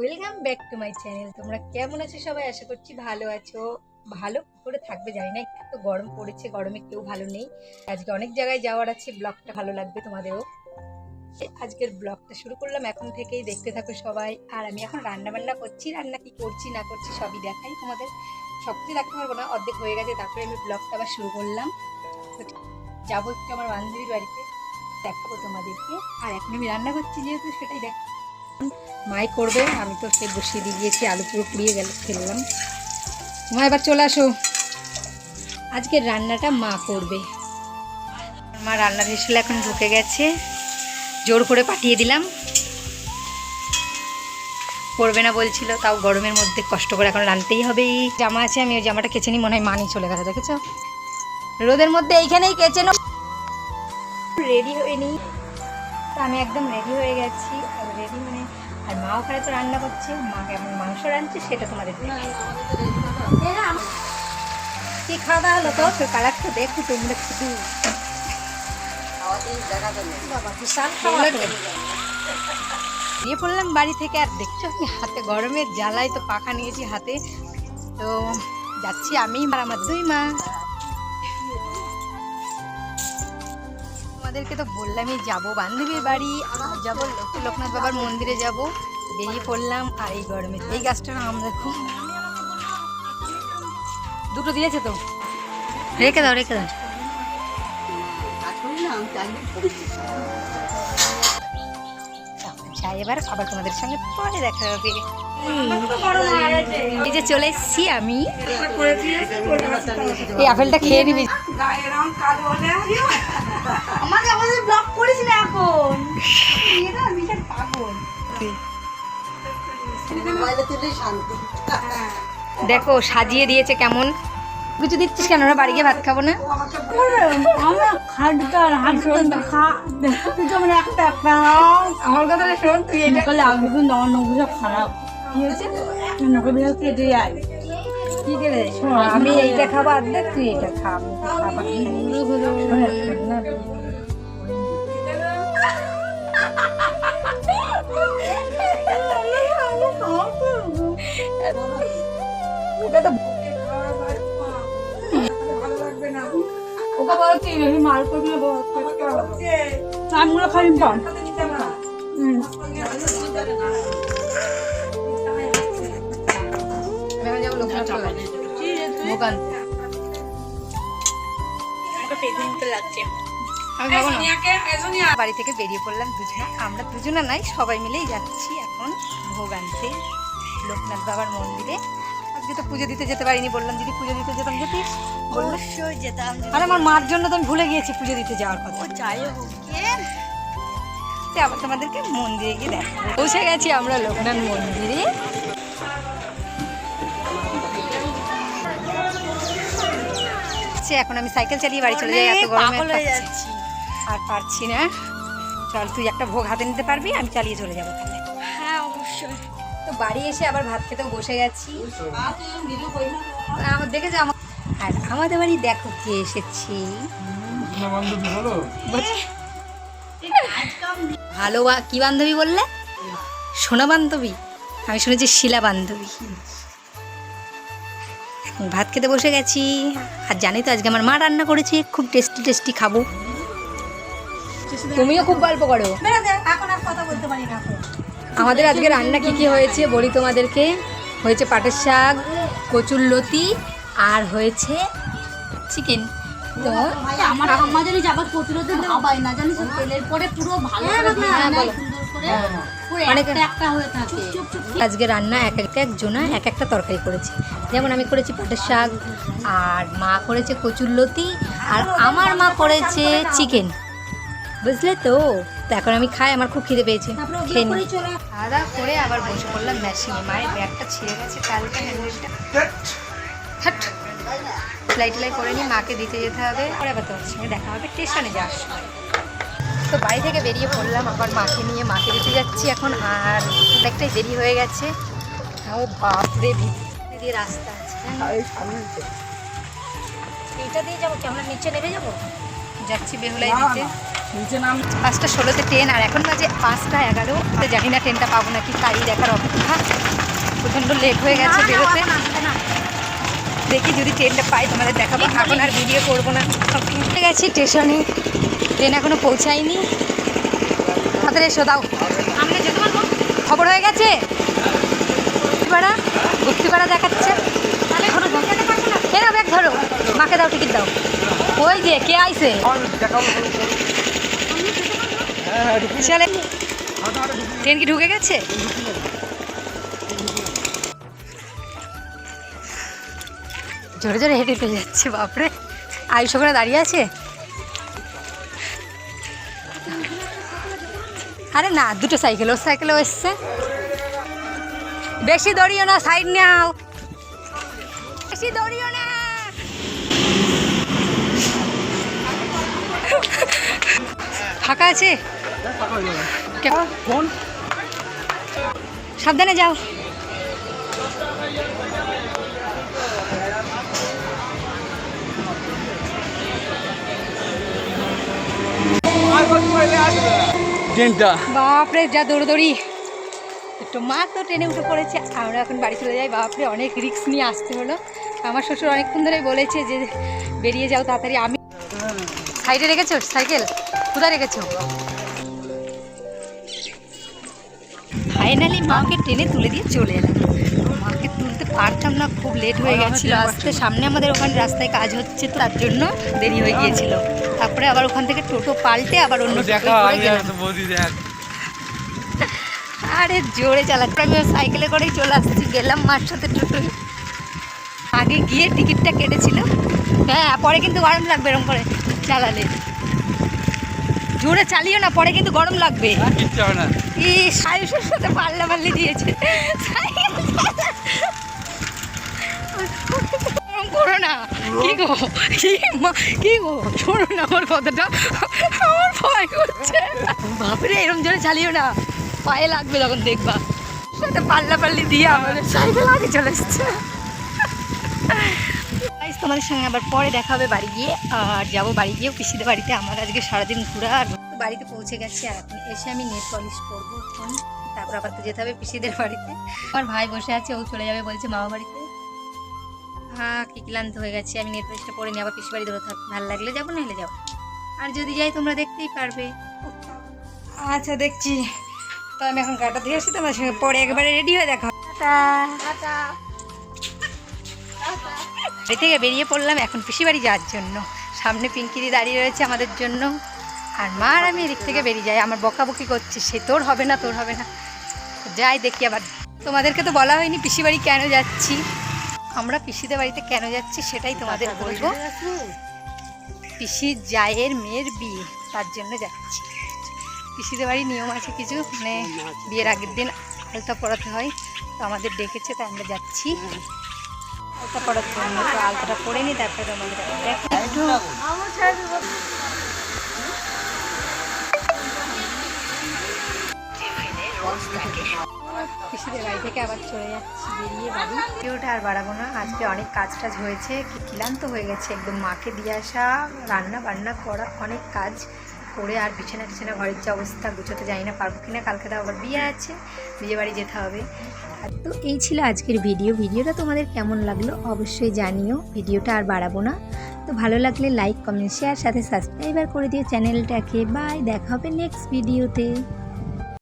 Welcome back to my channel তোমরা কেমন আছো সবাই? আশা করছি ভালো আছো। ভালো করে থাকবে, জানি না, এত গরম পড়েছে, গরমে কেউ ভালো নেই। আজকে অনেক জায়গায় যাওয়ার আছে, ব্লগটা ভালো লাগবে তোমাদেরও। আজকের ব্লগটা শুরু করলাম, এখন থেকেই দেখতে থাকো সবাই। আর আমি এখন রান্না বান্না করছি, রান্না কি করছি, না করছি সবই দেখাই তোমাদের। সব কিছু দেখতে পারব না, অর্ধেক হয়ে গেছে, তারপরে আমি ব্লগটা আবার শুরু করলাম। যাব একটু আমার বান্ধবীর বাড়িতে, দেখাবো তোমাদেরকে। আর এখন আমি রান্না করছি, যেহেতু সেটাই দেখ মাই করবে, আমি তো সে বসিয়ে দিয়ে দিয়েছি আলু পুরো পুড়িয়ে গেল, ফেললাম। মা, এবার চলে আসো। আজকের রান্নাটা মা করবে। মা রান্নার হেসেলে এখন ঢুকে গেছে। জোর করে পাঠিয়ে দিলাম। করবে না বলছিল, তাও গরমের মধ্যে কষ্ট করে এখন রানতেই হবে। জামা আছে, আমি ওই জামাটা কেচে নিই, মনে হয় মানি চলে গেছে দেখেছ? রোদের মধ্যে এইখানেই কেচে নো রেডি হয়ে নিই আমি একদম রেডি হয়ে গেছি, আর রেডি মানে আর মা ওখানে তো রান্না করছে মা কেমন মাংস রাঁধছে সেটা তোমাদের কি খাওয়া দাওয়া হলো তো তোর কালারটা দেখো তোমরা শুধু বাবা বিশাল খাওয়া তো। পড়লাম বাড়ি থেকে আর দেখছ আমি হাতে গরমের জ্বালায় তো পাখা নিয়েছি হাতে। তো যাচ্ছি আমি আর আমার দুই মা। তোমাদেরকে তো বললামই যাব। বান্ধবীর বাড়ি যাব লোক- লোকনাথ বাবার মন্দিরে যাব। বেরিয়ে পড়লাম আর এই গরমে। এই গাছটার আম দেখো। দুটো দিয়েছে তো? রেখে দাও রেখে দাও। যাই এবার আবার তোমাদের সঙ্গে পরে দেখা হবে। এই যে চলে এসেছি আমি। এই আপেলটা খেয়ে নিবি। আমাদের আমাদের ব্লগ করিস না এখন। এটা বিশাল পাগল। দেখো সাজিয়ে দিয়েছে কেমন। কিছু দিচ্ছিস কেন? ওরা বাড়ি গিয়ে ভাত খাব না? আমরা খাটতার হাঁটতে খা তুই তো মানে একটা খাও আমার কথা শোন তুই এটা করলে আমি কিন্তু আমার নখগুলো খারাপ। বিড়াল কেটে যায় আমি এইটা খাব অর্ধেক তুই এটা খাব। ওটা তো ওকে বলছি বেশি করলে আমগুলো পান আমি বাড়ি থেকে বেরিয়ে পড়লাম দুজনা। আমরা দুজনা নাই সবাই মিলেই যাচ্ছি এখন ভোগ আনতে লোকনাথ বাবার মন্দিরে। আজকে তো পুজো দিতে যেতে পারিনি বললাম দিদি পুজো দিতে যেতাম যেতিস বলল। অবশ্যই যেতাম। আর আমার মার জন্য তো আমি ভুলে গিয়েছি পুজো দিতে যাওয়ার কথা। যাই হোক আবার তোমাদেরকে মন্দিরে গিয়ে দেখো পৌঁছে গেছি আমরা লোকনাথ মন্দিরে। সে এখন আমি সাইকেল চালিয়ে বাড়ি চলে যাই এত গরমে আর পারছি- যাচ্ছি। না। চল তুই একটা ভোগ হাতে নিতে পারবি আমি চালিয়ে চলে যাব তাহলে। হ্যাঁ অবশ্যই। তো বাড়ি এসে আবার ভাত খেতেও বসে গেছি। আমার দেখেছ আমার আর আমাদের বাড়ি দেখো কে এসেছি। ভালো বা- কি বান্ধবী বললে? সোনা বান্ধবী। আমি শুনেছি শিলা বান্ধবী। ভাত খেতে বসে গেছি। আর জানি তো আজকে আমার মা রান্না করেছে খুব টেস্টি টেস্টি খাব। তুমিও খুব গল্প করো। আমাদের আজকে রান্না কি কি হয়েছে বলি তোমাদেরকে? হয়েছে পাটের শাক কচুর লতি আর হয়েছে চিকেন তো আমার আমার জানিস প্রতিরোধে না জানিস তেলের পরে পুরো ভালো হ্যাঁ, হয়ে। থাকে। আজকে রান্না এক এক একজনা এক একটা তরকারি করেছে। যেমন আমি করেছি পাটের শাক আর মা করেছে কচুর লতি আর আমার মা করেছে চিকেন। বুঝলে তো? তো এখন আমি খাই আমার খুব খিদে পেয়েছে। খেয়ে নিই। খাওয়া দাওয়া করে আবার বসে পড়লাম মেশিনে মায়ের ব্যাগটা ছিঁড়ে গেছে কালকে হ্যান্ডেলটা হাট সেলাই টেলাই করে নিয়ে মাকে দিতে যেতে হবে। পরে আবার তোমার সঙ্গে দেখা হবে। স্টেশনে যাওয়ার সময়। তো বাড়ি থেকে বেরিয়ে পড়লাম আবার মাকে নিয়ে মাকে দিতে যাচ্ছি এখন আর অনেকটাই দেরি হয়ে গেছে। তাও বাপরে ভিতরে দিয়ে রাস্তা আছে। এইটা দিয়ে যাব কি আমরা নিচে নেমে যাব? যাচ্ছি বেহুলাই দিতে। পাঁচটা ষোলোতে ট্রেন আর এখন বাজে পাঁচটা এগারো। জানি না ট্রেনটা পাবো নাকি তাই দেখার অপেক্ষা। প্রচণ্ড লেট হয়ে গেছে বেরোতে। দেখি যদি ট্রেনটা পাই তোমাদের দেখাবো। এখন আর ভিডিও করব না। গেছি স্টেশনে। ট্রেন এখনও পৌঁছায়নি। তাদের এসো দাও। খবর হয়ে গেছে? গুপ্তিপাড়া? গুপ্তিপাড়া দেখাচ্ছে। এ না? ব্যাগ ধরো। মাকে দাও টিকিট দাও। ওই যে কে আইছে? চলে ট্রেন কি ঢুকে গেছে? জোরে জোরে হেঁটে হেঁটে যাচ্ছে বাপরে। আয়ুষ ওখানে দাঁড়িয়ে আছে? আরে না দুটো সাইকেল ওর সাইকেলও এসছে। বেশি দৌড়িও না সাইড নাও। বেশি দৌড়িও না। ফাঁকা আছে? কে- সাবধানে যাও। ট্রেনটা বাপরে, যা দৌড়দৌড়ি। একটু মা তো ট্রেনে উঠে পড়েছে, আমরা এখন বাড়ি চলে যাই। বাপরে, অনেক রিস্ক নিয়ে আসতে হলো। আমার শ্বশুর অনেকক্ষণ ধরে বলেছে যে, বেরিয়ে যাও তাড়াতাড়ি। আমি সাইডে রেখেছো? সাইকেল? কোথায় রেখেছো? ফাইনালি মাকে ট্রেনে তুলে দিয়ে চলে এলাম। মাকে তুলতে পারতাম না, খুব লেট হয়ে গেছিল। আসতে সামনে আমাদের ওখানে রাস্তায় কাজ হচ্ছে, তো তার জন্য দেরি হয়ে গিয়েছিল। তারপরে আবার ওখান থেকে টোটো পাল্টে আবার অন্য আরে জোরে চালাচ্ছি আমি সাইকেলে করেই চলে আসছি গেলাম মার সাথে টোটোয় আগে গিয়ে টিকিটটা কেটেছিল। হ্যাঁ পরে কিন্তু গরম লাগবে এরকম করে চালালে। জোরে চালিও না পরে কিন্তু গরম লাগবে। কিচ্ছু হবে না। ই সায়ুষের সাথে পাল্লা পাল্লি দিয়েছে। গো? মা, কি না আমার কথাটা। আমার করছে। বাপরে, এরম জোরে না। পায়ে লাগবে তখন দেখবা। পাল্লা দিয়ে সাইকেল আগে চলে তোমাদের সঙ্গে আবার পরে দেখা হবে বাড়ি গিয়ে। আর যাব বাড়ি গিয়ে পিসিদের বাড়িতে। আমার আজকে সারাদিন ঘোরা আর বাড়িতে পৌঁছে গেছি। আর এখন এসে আমি নেট পলিশ করব তারপর আবার তো যেতে হবে পিসিদের বাড়িতে। আমার ভাই বসে আছে, ও চলে যাবে বলছে মামা বাড়িতে। হ্যাঁ কি ক্লান্ত হয়ে গেছে আমি নেট পরে নিয়ে আবার পিসি বাড়ি ধরে থাকব ভালো লাগলে যাব না হলে যাব। আর যদি যাই তোমরা দেখতেই পারবে। আচ্ছা দেখছি। তো আমি এখন গাটা দিয়ে আসি তোমার সঙ্গে পরে একবারে রেডি হয়ে দেখো বাড়ি থেকে বেরিয়ে পড়লাম এখন পিসি বাড়ি যাওয়ার জন্য। সামনে পিঙ্কিদি দাঁড়িয়ে রয়েছে আমাদের জন্য। আর মা আর আমি এদিক থেকে বেরিয়ে যাই আমার বকাবকি করছে সে তোর হবে না তোর হবে না। যাই দেখি আবার। তোমাদেরকে তো বলা হয়নি পিসি বাড়ি কেন যাচ্ছি। আমরা পিসিদের বাড়িতে কেন যাচ্ছি সেটাই তোমাদের বলব। পিসি জায়ের মেয়ের বিয়ে তার জন্য যাচ্ছি। পিসিদের বাড়ি নিয়ম আছে কিছু মানে বিয়ের আগের দিন আলতা পড়াতে হয় তো আমাদের ডেকেছে তাই আমরা যাচ্ছি। আলতা পড়াতে আলতাটা পড়ে নি তারপরে তোমাদের দেখো পিসিদের বাড়ি থেকে আবার চলে যাচ্ছি, বেরিয়ে বাড়ি। ভিডিওটা আর বাড়াবো না। আজকে অনেক কাজ টাজ হয়েছে ক্লান্ত হয়ে গেছে একদম। মাকে দিয়ে আসা, রান্না বান্না করা, অনেক কাজ করে আর বিছানা টিছানা, ঘরের যে অবস্থা, গুছোতে যাই না পারব কিনা। কালকে তো আবার বিয়ে আছে, বিয়ে বাড়ি যেতে হবে। আর তো এই ছিল আজকের ভিডিও। ভিডিওটা তোমাদের কেমন লাগল অবশ্যই জানিও। ভিডিওটা আর বাড়াবো না। তো ভালো লাগলে লাইক, কমেন্ট শেয়ার সাথে সাবস্ক্রাইবার করে দিও চ্যানেলটাকে। বাই, দেখা হবে নেক্সট ভিডিওতে